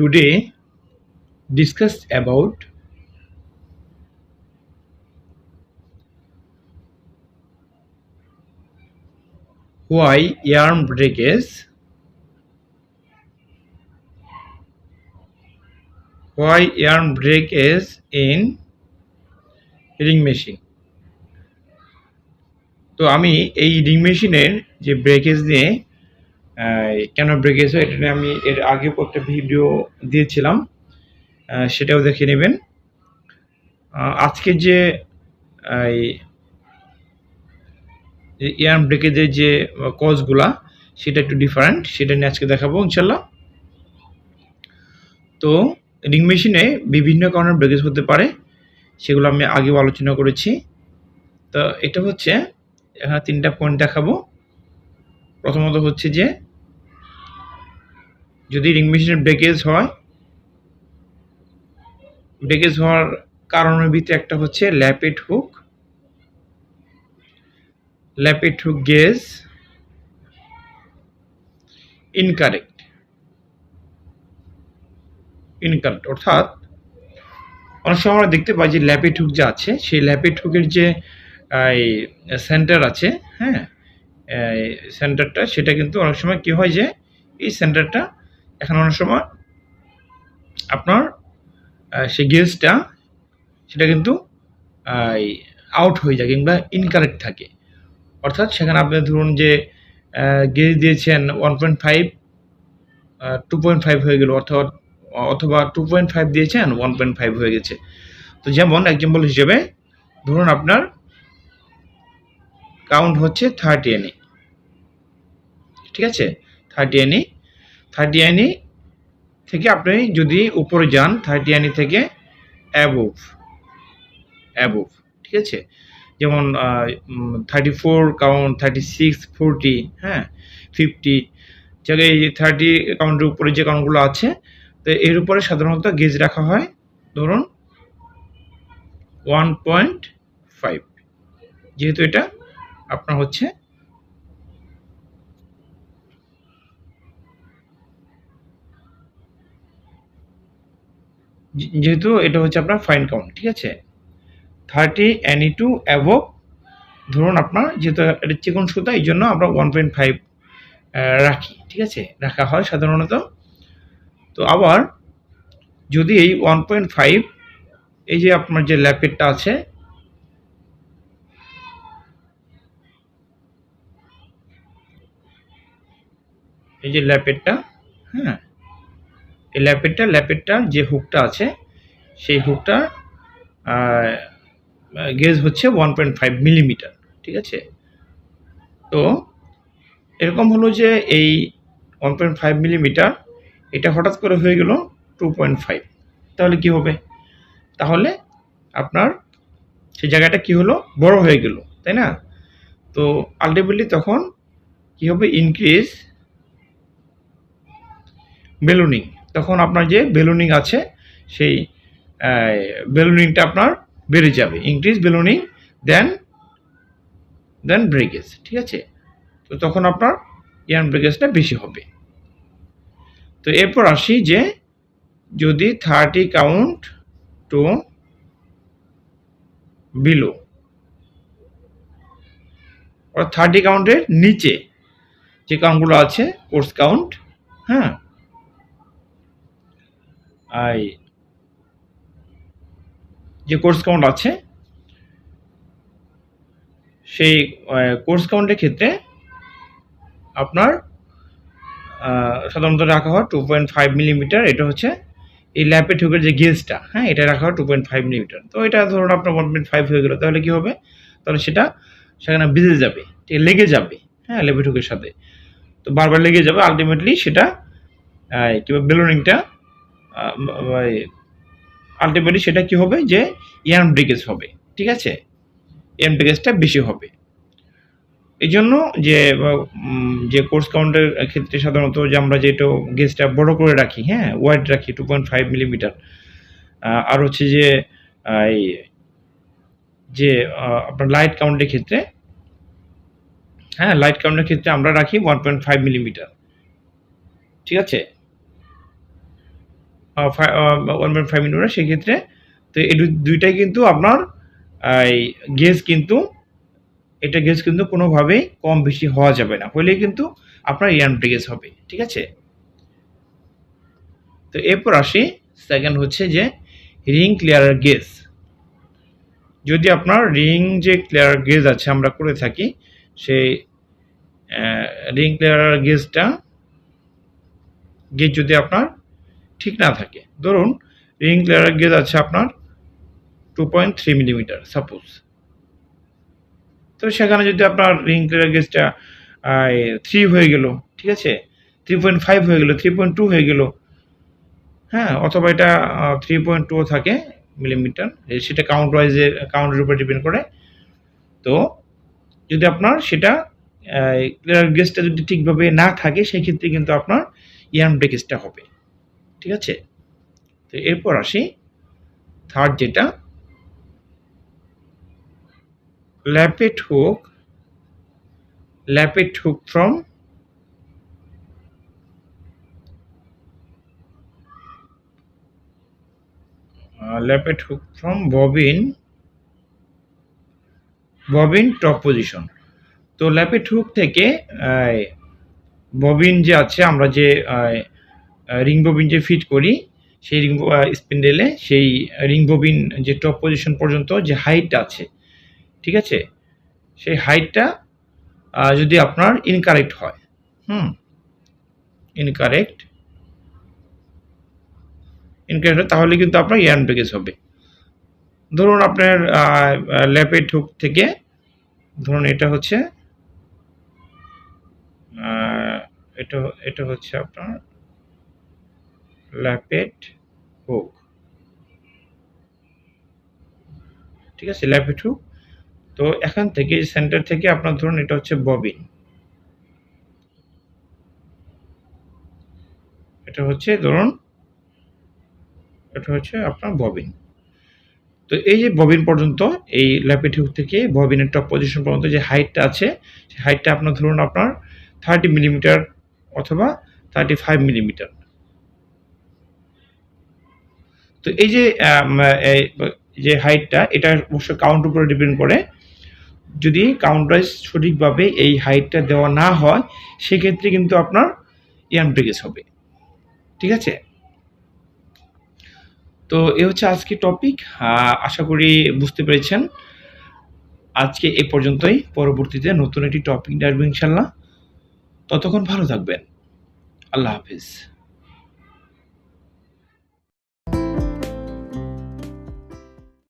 today discuss about why arm breakage why arm breakage in ring machine তো আমি এই ring মেশিনের যে ব্রেকেজ নিয়ে কেন ব্রেকেজ হয় এটা নিয়ে আমি এর আগেও একটা ভিডিও দিয়েছিলাম সেটাও দেখে নেবেন। আজকে যে ইয়ার ব্রেকেজের যে কজগুলা, সেটা একটু ডিফারেন্ট সেটা নিয়ে আজকে দেখাবো ইনশাল্লাহ। তো, রিং মেশিনে বিভিন্ন কারণে ব্রেকেজ হতে পারে, সেগুলো আমি আগেও আলোচনা করেছি। তো, এটা হচ্ছে এখানে তিনটা পয়েন্ট দেখাবো। প্রথমত হচ্ছে যে যদি রিং মেশিনের ব্রেকেজ হয় ব্রেকেজ হওয়ার কারণের ভিতরে একটা হচ্ছে lappet hook lappet hook gauge incorrect incorrect অর্থাৎ অনেক সময় আমরা দেখতে পাই যে ল্যাপেট হুক যে আছে, সেই ল্যাপেট হুকের যে সেন্টার আছে হ্যাঁ সেন্টারটা সেটা কিন্তু অনেক সময় কি হয় যে, এই সেন্টারটা এখন অনেক সময় আপনার সেই গেজটা সেটা কিন্তু আউট হয়ে যায় কিংবা ইনকারেক্ট থাকে। অর্থাৎ সেখানে আপনি ধরুন যে গেজ দিয়েছেন one point five two point five হয়ে গেল, অর্থাৎ, অথবা টু পয়েন্ট ফাইভ দিয়েছেন ওয়ান পয়েন্ট ফাইভ হয়ে গেছে। তো যেমন এক্সাম্পল হিসেবে ধরুন আপনার কাউন্ট হচ্ছে থার্টি এনি ঠিক আছে? থার্টি এনি থার্টি এনি থেকে আপনি যদি উপরে যান থার্টি আইনি থেকে অ্যাবোভ অ্যাবোভ ঠিক আছে? যেমন thirty four count thirty six forty হ্যাঁ ফিফটি জায়গায় এই থার্টি কাউন্টের উপরে যে কাউন্টগুলো আছে, তো এর উপরে সাধারণত গেজ রাখা হয়, ধরুন ওয়ান পয়েন্ট ফাইভ যেহেতু এটা আপনার হচ্ছে যেহেতু এটা হচ্ছে আপনার ফাইন কাউন্ট ঠিক আছে? থার্টি অ্যানি টু অ্যাভোভ ধরুন আপনার যেহেতু এটা চিকন সুতা, এই জন্য আমরা ওয়ান পয়েন্ট ফাইভ রাখি, ঠিক আছে? রাখা হয় সাধারণত। তো আবার যদি এই ওয়ান পয়েন্ট ফাইভ এই যে আপনার যে ল্যাপেটটা আছে, এই যে ল্যাপেটটা হ্যাঁ? এই ল্যাপেটটা ল্যাপেটটার যে হুকটা আছে, সেই হুকটা গেজ হচ্ছে ওয়ান পয়েন্ট ফাইভ মিলিমিটার ঠিক আছে? তো এরকম হলো যে এই ওয়ান পয়েন্ট ফাইভ মিলিমিটার এটা হঠাৎ করে হয়ে গেল টু পয়েন্ট ফাইভ তাহলে কি হবে? তাহলে আপনার সেই জায়গাটা কি হলো? বড় হয়ে গেল, তাই না? তো আলটিমেটলি তখন কি হবে? ইনক্রিজ বেলুনিং তখন আপনার যে বেলুনিং আছে, সেই বেলুনিংটা আপনার বেড়ে যাবে। Increase ballooning then then breakage ঠিক আছে? তো তখন আপনার ইয়ান ব্রেকেজটা বেশি হবে। তো এরপর আসি যে, যদি thirty count to below thirty কাউন্টের নিচে যে কাউন্টগুলো আছে কোর্স কাউন্ট হ্যাঁ? যে কোর্স কাউন্ট আছে সেই কোর্স কাউন্টের ক্ষেত্রে আপনার সাধারণত রাখা হয় টু পয়েন্ট ফাইভ মিলিমিটার এটা হচ্ছে এই ল্যাপে ঠুকের যে গেজটা হ্যাঁ এটা রাখা হয় টু পয়েন্ট ফাইভ মিলিমিটার তো এটা ধরুন আপনার ওয়ান পয়েন্ট ফাইভ হয়ে গেলো তাহলে কি হবে? তাহলে সেটা সেখানে ভিজে যাবে লেগে যাবে হ্যাঁ ল্যাপে ঠুকের সাথে। তো বারবার লেগে যাবে আলটিমেটলি সেটা আহ, কি বলে বেলুনিংটা আলটিমেটলি সেটা কি হবে? যে ইয়ার্ন ব্রেকেজ হবে, ঠিক আছে? ইয়ার্ন ব্রেকেজটা বেশি হবে। এই জন্য যে যে কোর্স কাউন্টের ক্ষেত্রে সাধারণত যে আমরা যেটা গেজটা বড় করে রাখি হ্যাঁ ওয়াইড রাখি টু পয়েন্ট ফাইভ মিলিমিটার আর হচ্ছে যে যে আপনার লাইট কাউন্টের ক্ষেত্রে হ্যাঁ লাইট কাউন্টের ক্ষেত্রে আমরা রাখি ওয়ান পয়েন্ট ফাইভ মিলিমিটার ঠিক আছে? ওয়ান পয়েন্ট ফাইভ মিলিমিটার সেক্ষেত্রে তো এই দুইটাই কিন্তু আপনার, এই গেজ কিন্তু, এটা গেজ কিন্তু কোনোভাবেই কম বেশি হওয়া যাবে না। হলেই কিন্তু আপনার ইয়ানটি গেজ হবে, ঠিক আছে? তো এরপর আসি সেকেন্ড হচ্ছে যে রিং ক্লিয়ারার গেজ যদি আপনার রিং যে ক্লিয়ার গেজ আছে, আমরা করে থাকি, সেই রিং ক্লিয়ারার গেজটা গেজ যদি আপনার ঠিক না থাকে। ধরুন রিং ক্লিয়ারার গেজ আছে আপনার two point three millimetre suppose তো সেখানে যদি আপনার রিং ক্লিয়ার গেজটা থ্রি হয়ে গেল, ঠিক আছে? থ্রি পয়েন্ট ফাইভ হয়ে গেল থ্রি পয়েন্ট টু হয়ে গেল। হ্যাঁ অথবা এটা থ্রি পয়েন্ট টু থাকে মিলিমিটার সেটা কাউন্ট ওয়াইজের কাউন্টের উপর ডিপেন্ড করে। তো যদি আপনার সেটা ক্লিয়ার গেজটা যদি ঠিকভাবে না থাকে, সেক্ষেত্রে কিন্তু আপনার ইয়াম ব্রেকেজটা হবে। ঠিক আছে? তো এরপর আসি থার্ড যেটা lappet hook lappet hook from lappet hook from bobbin bobbin top position তো ল্যাপেট হুক থেকে ববিন যে আছে, আমরা যে রিং ববিন যে ফিট করি, সেই রিং স্পিন্ডেলে সেই রিং ববিন যে টপ পজিশন পর্যন্ত যে হাইটটা আছে, ঠিক আছে? সেই হাইটটা যদি আপনার ইনকারেক্ট হয়, হুম, ইনকারেক্ট ইনকারেক্ট তাহলে কিন্তু আপনার ইয়ান ব্রেকেজ হবে। ধরুন আপনার ল্যাপেট হুক থেকে, ধরুন এটা হচ্ছে এটা এটা হচ্ছে আপনার ল্যাপেট হুক। ঠিক আছে ল্যাপেট হুক। তো এখান থেকে সেন্টার থেকে আপনার ধরুন এটা হচ্ছে ববিন। এটা হচ্ছে ধরুন, এটা হচ্ছে আপনার ববিন। তো এই যে ববিন পর্যন্ত, এই ল্যাপেট হুক থেকে ববিনের টপ পজিশন পর্যন্ত যে হাইটটা আছে, সেই হাইটটা আপনার ধরুন আপনার থার্টি মিলিমিটার অথবা থার্টি ফাইভ মিলিমিটার তো এই যে যে হাইটটা এটা অবশ্য কাউন্ট উপরে ডিপেন্ড করে। যদি কাউন্ট ওয়াইজ সঠিকভাবে এই হাইটটা দেওয়া না হয়, সেক্ষেত্রে কিন্তু আপনার ব্রেকেজ হবে। ঠিক আছে? তো এ হচ্ছে আজকে টপিক আশা করি বুঝতে পেরেছেন। আজকে এ পর্যন্তই। পরবর্তীতে নতুন একটি টপিক নিয়ে ইনশাল্লাহ। ততক্ষণ ভালো থাকবেন। আল্লাহ হাফিজ।